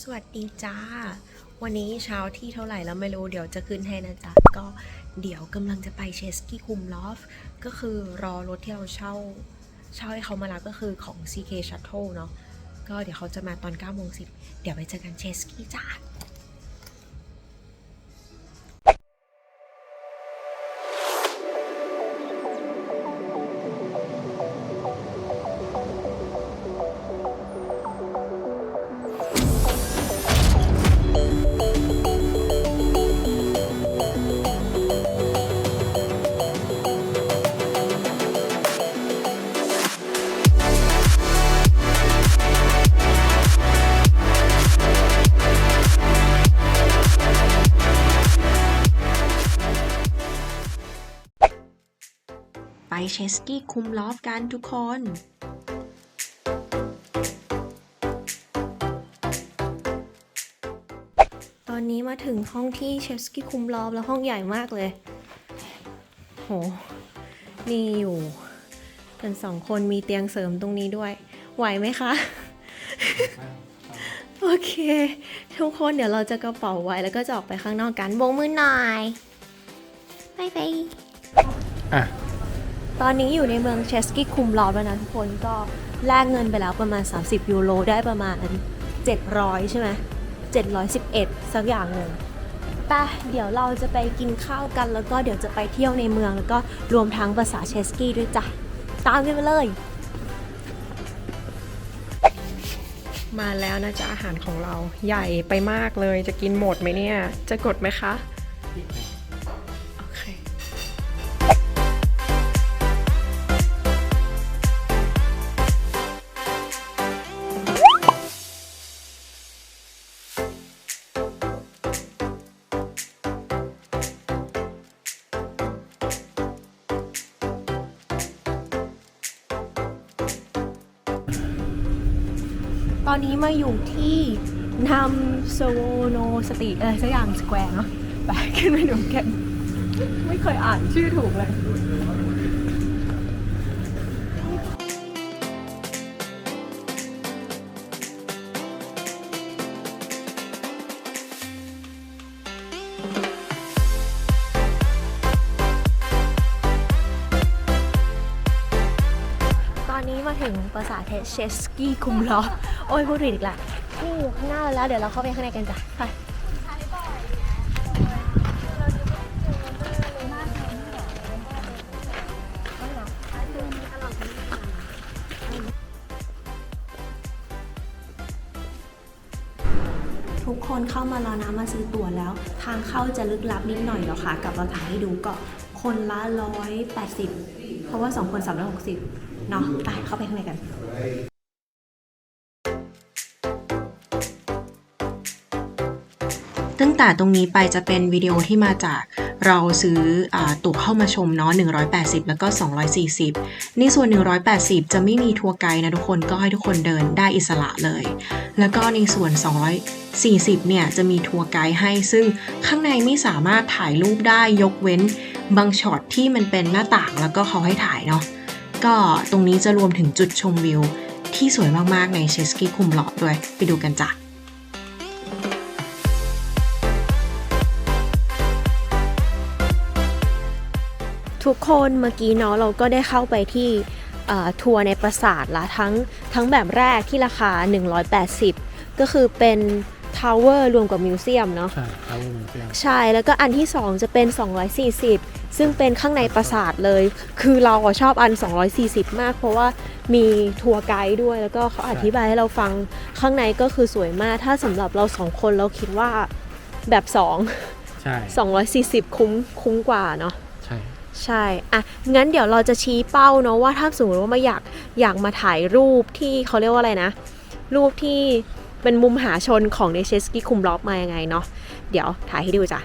สวัสดีจ้า วันนี้เช้าที่เท่าไหร่แล้วไม่รู้ เดี๋ยวจะขึ้นให้นะจ๊ะ ก็เดี๋ยวกำลังจะไปเชสกี้คุมลอฟ ก็คือรอรถที่เราเช่า เช่าให้เขามารับก็คือของ CK Shuttle เนาะ ก็เดี๋ยวเขาจะมาตอน9โมงสิเดี๋ยวไปเจอกันเชสกี้จ้า เชสกี้คุมลอฟกันทุกคน ตอนนี้มาถึงห้องที่เชสกี้คุมลอฟแล้วห้องใหญ่มากเลย โห นี่อยู่กันสองคนมีเตียงเสริมตรงนี้ด้วย ไหวไหมคะ โอเค ทุกคนเดี๋ยวเราจะกระเป๋าไว้แล้วก็จะออกไปข้างนอกกันโบกมือหน่อยบายบายอะ ตอนนี้อยู่ในเมืองเชสกี้คุมลอฟแล้วนะทุกคนก็แลกเงินไปแล้วประมาณ 30 ยูโรได้ประมาณ 700 ใช่ไหม711 สักอย่างหนึ่งไปเดี๋ยวเราจะไปกินข้าวกันแล้วก็เดี๋ยวจะไปเที่ยวในเมืองแล้วก็รวมทั้งภาษาเชสกี้ด้วยจ้ะ ตามกันไปเลย มาแล้วนะจ๊ะอาหารของเราใหญ่ไปมากเลยจะกินหมดไหมเนี่ย จะกดไหมคะ ตอนนี้มาอยู่ที่นำโซโนสติอะไรสักอย่างสแควร์เนาะไปขึ้นไปดูกัน ไม่เคยอ่านชื่อถูกเลย ถึงปาสาทเชสกี้คุมล้อโอ้ยพูดผิดอีกละนี่อยู่ข้างหน้าแล้วเดี๋ยวเราเข้าไปข้างในกันจ้ะไปทุกคนเข้ามารอน้ำมาซื้อตั๋วแล้ว ทางเข้าจะลึกลับนิดหน่อยแล้วค่ะ กับเราถ่ายให้ดูก็คนละ 180 เพราะว่า 2 คน 360 เนาะไปเข้าไปข้างในกันตั้งแต่ตรงนี้ไปจะเป็นวิดีโอที่มาจากเราซื้ออตั๋วเข้ามาชมเนาะ180 แล้วก็ 240 ในส่วน 180 จะไม่มีทัวร์ไกด์นะทุกคนก็ให้ทุกคนเดินได้อิสระเลย แล้วก็ในส่วน 240 เนี่ยจะมีทัวร์ไกด์ให้ซึ่งข้างในไม่สามารถถ่ายรูปได้ยกเว้นบางช็อตที่มันเป็นหน้าต่างแล้วก็เขาให้ถ่ายเนาะ ก็ตรงนี้จะรวมถึงจุดชมวิว ที่สวยมาก ๆ ในเชสกี้คุมหลอดด้วย ไปดูกันจ้ะทุกคนเมื่อกี้เนาะเราก็ได้เข้าไปที่ทัวร์ในปราสาทละทั้งทั้งแบบแรกที่ราคา 180 ก็คือเป็น ทาวเวอร์รวมกับมิวเซียมเนาะ ใช่เอาเหมือนกันใช่ แล้วก็อันที่ 2 จะเป็น 240 ซึ่งเป็นข้างในปราสาทเลย คือเราอะชอบอัน 240 มาก เพราะว่ามีทัวร์ไกด์ด้วย แล้วก็เขาอธิบายให้เราฟัง ข้างในก็คือสวยมาก ถ้าสำหรับเราสองคนเราคิดว่าแบบ2ใช่240 คุ้มคุ้มกว่าเนาะ ใช่ ใช่ อะ งั้นเดี๋ยวเราจะชี้เป้าเนาะว่าถ้าสมมติว่ามาอยากอยากมาถ่ายรูปที่เขาเรียกว่าอะไรนะ รูปที่ เป็นมุมหาชนของในเชสกี้คุมล็อบมายังไงเนาะเดี๋ยวถ่ายให้ดูจ้ะ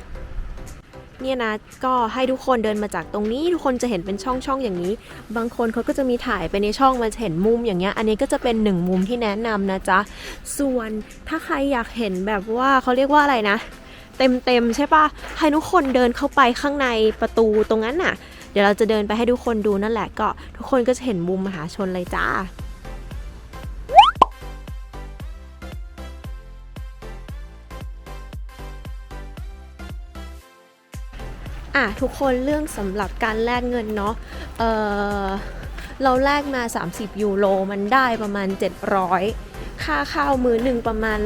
เนี่ยนะก็ให้ทุกคนเดินมาจากตรงนี้ทุกคนจะเห็นเป็นช่องช่องอย่างนี้ บางคนเขาก็จะมีถ่ายไปในช่องมันจะเห็นมุมอย่างเงี้ย อันนี้ก็จะเป็นหนึ่งมุมที่แนะนำนะจ๊ะ ส่วนถ้าใครอยากเห็นแบบว่าเขาเรียกว่าอะไรนะ เต็มเต็มๆใช่ปะให้ทุกคนเดินเข้าไปข้างในประตูตรงนั้นน่ะ เดี๋ยวเราจะเดินไปให้ทุกคนดูนั่นแหละก็ ทุกคนก็จะเห็นมุมมหาชนเลยจ้า อะทุกคนเรื่องสำหรับการแลกเงินเนาะเออเราแลกมา 30 ยูโรมันได้ประมาณ 700 ค่าข้าวมื้อหนึ่งประมาณ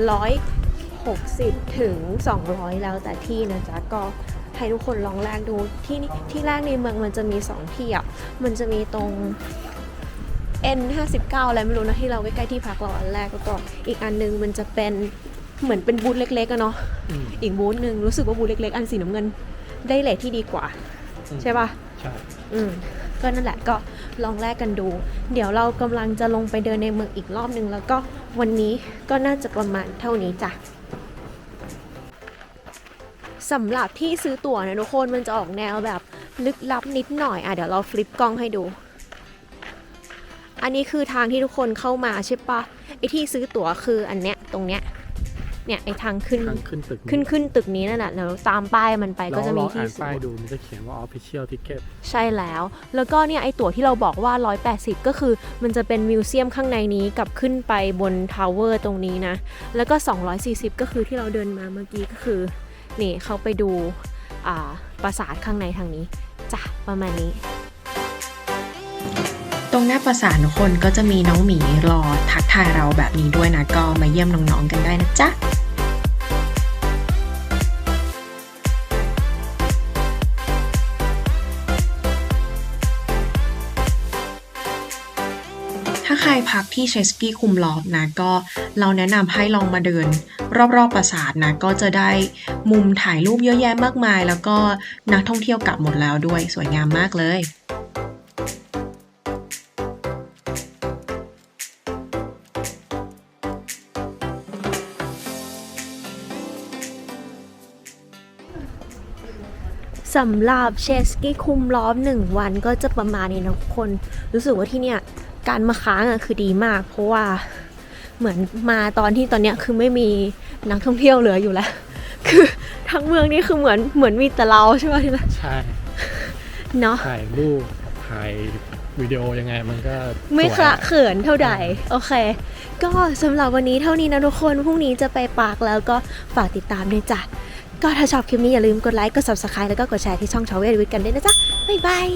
160 ถึง 200 แล้วแต่ที่นะจ๊ะก็ให้ทุกคนลองแลกดูที่นี่ที่แรกในเมืองมันจะมี 2 ที่อะมันจะมีตรง N 59 อะไรไม่รู้นะที่เราใกล้ๆที่พักเราอันแรกแล้วก็อีกอันนึงมันจะเป็นเหมือนเป็นบูธเล็กๆอะเนาะอืมอีกบูธหนึ่งรู้สึกว่าบูธเล็กๆ อันสีน้ำเงิน ได้เลทที่ดีกว่าอืมใช่ปะใช่อืมก็นั่นแหละก็ลองแลกกันดู เดี๋ยวเรากำลังจะลงไปเดินในเมืองอีกรอบหนึ่งแล้วก็วันนี้ก็น่าจะประมาณเท่านี้จ้ะสำหรับที่ซื้อตั๋วนะทุกคนมันจะออกแนวแบบลึกลับนิดหน่อยอะเดี๋ยวเราฟลิปกล้องให้ดู อันนี้คือทางที่ทุกคนเข้ามาใช่ปะไอที่ซื้อตั๋วคืออันเนี้ยตรงเนี้ย เนี่ยไอทางขึ้นทางขึ้นตึกขึ้นขึ้นตึกนี้นั่นแหละแล้วตามป้ายมันไปเราก็จะลมีองที่อ่านซื้ป้ายอดูมันจะเขียนว่า official ticket ใช่แล้ว แล้วก็เนี่ยไอตั๋วที่เราบอกว่า 180 ก็คือมันจะเป็นมิวเซียมข้างในนี้กับขึ้นไปบนทาวเวอร์ตรงนี้นะ แล้วก็ 240 ก็คือที่เราเดินมาเมื่อกี้ก็คือนี่เขาไปดูอ่าปราสาทข้างในทางนี้จ้ะประมาณนี้ ตรงหน้าประสาททุกคนก็จะมีน้องหมีรอทักทายเราแบบนี้ด้วยนะ ก็มาเยี่ยมน้องๆกันได้นะจ๊ะ พักที่เชสกี้คุมลอฟนะก็เราแนะนำให้ลองมาเดิน รอบๆปราสาทนะก็จะได้มุมถ่ายรูปเยอะแยะมากมาย แล้วก็นักท่องเที่ยวกลับหมดแล้วด้วยสวยงามมากเลยสำหรับเชสกี้คุมล้อมหนึ่งวันก็จะประมาณนี้นะทุกคน รู้สึกว่าที่เนี่ย การมาค้างอะคือดีมาก เพราะว่าเหมือนมาตอนที่ตอนเนี้ยคือไม่มีนักท่องเที่ยวเหลืออยู่แล้ว คือทั้งเมืองนี่คือเหมือนเหมือนมีแต่เราใช่ไหมที่ละใช่เนาะถ่ายรูปถ่ายวิดีโอยังไงมันก็ไม่สวยคละอะเขินเท่าใดโอเค ก็สำหรับวันนี้เท่านี้นะทุกคนพรุ่งนี้จะไปปากแล้วก็ฝากติดตามด้วยจ้ะก็ถ้าชอบคลิปนี้อย่าลืมกดไลค์กด subscribe แล้วก็กดแชร์ที่ช่องชาวเวทวิทกันด้วยนะจ๊ะบ๊ายบาย